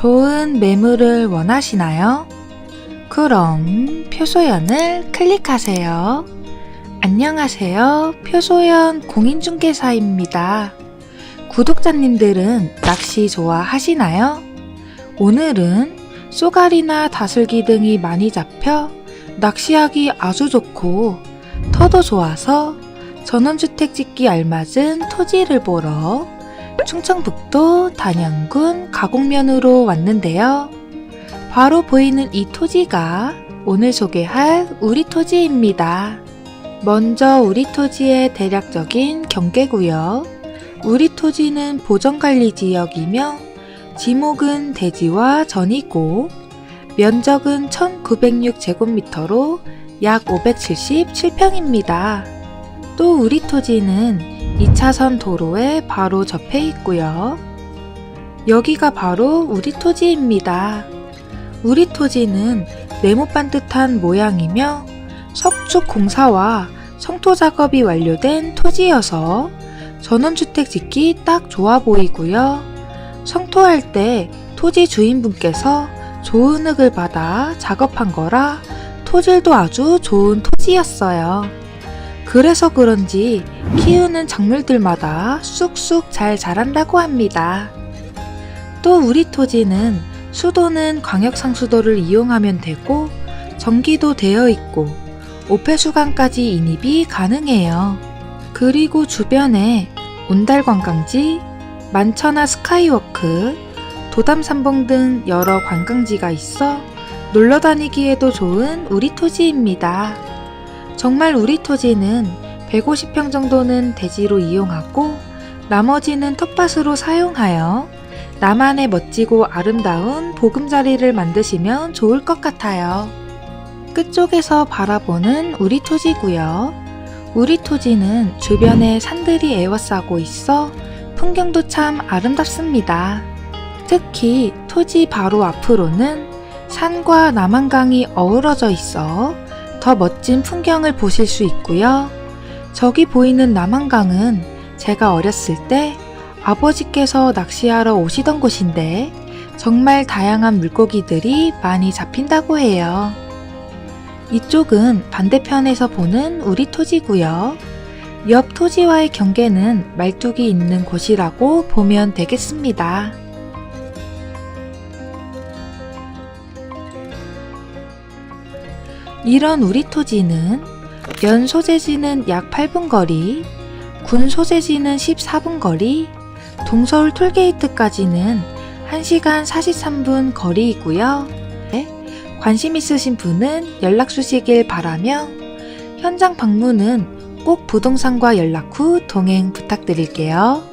좋은 매물을 원하시나요? 그럼 표소연을 클릭하세요. 안녕하세요. 표소연 공인중개사입니다. 구독자님들은 낚시 좋아하시나요? 오늘은 쏘가리나 다슬기 등이 많이 잡혀 낚시하기 아주 좋고 터도 좋아서 전원주택 짓기 알맞은 토지를 보러 충청북도 단양군 가곡면으로 왔는데요. 바로 보이는 이 토지가 오늘 소개할 우리 토지입니다. 먼저 우리 토지의 대략적인 경계구역. 우리 토지는 보전관리 지역이며 지목은 대지와 전이고 면적은 1906제곱미터로 약 577평입니다. 또 우리 토지는 2차선 도로에 바로 접해 있고요. 여기가 바로 우리 토지입니다. 우리 토지는 네모 반듯한 모양이며 석축 공사와 성토 작업이 완료된 토지여서 전원주택 짓기 딱 좋아 보이고요. 성토할 때 토지 주인분께서 좋은 흙을 받아 작업한 거라 토질도 아주 좋은 토지였어요. 그래서 그런지 키우는 작물들마다 쑥쑥 잘 자란다고 합니다. 또 우리 토지는 수도는 광역상수도를 이용하면 되고 전기도 되어 있고 오폐수관까지 인입이 가능해요. 그리고 주변에 온달관광지, 만천하 스카이워크, 도담산봉 등 여러 관광지가 있어 놀러 다니기에도 좋은 우리 토지입니다. 정말 우리 토지는 150평 정도는 대지로 이용하고 나머지는 텃밭으로 사용하여 나만의 멋지고 아름다운 보금자리를 만드시면 좋을 것 같아요. 끝쪽에서 바라보는 우리 토지고요. 우리 토지는 주변에 산들이 에워싸고 있어 풍경도 참 아름답습니다. 특히 토지 바로 앞으로는 산과 남한강이 어우러져 있어 더 멋진 풍경을 보실 수 있고요. 저기 보이는 남한강은 제가 어렸을 때 아버지께서 낚시하러 오시던 곳인데 정말 다양한 물고기들이 많이 잡힌다고 해요. 이쪽은 반대편에서 보는 우리 토지고요. 옆 토지와의 경계는 말뚝이 있는 곳이라고 보면 되겠습니다. 이런 우리 토지는 연 소재지는 약 8분 거리, 군 소재지는 14분 거리, 동서울 톨게이트까지는 1시간 43분 거리이고요. 네, 관심 있으신 분은 연락 주시길 바라며 현장 방문은 꼭 부동산과 연락 후 동행 부탁드릴게요.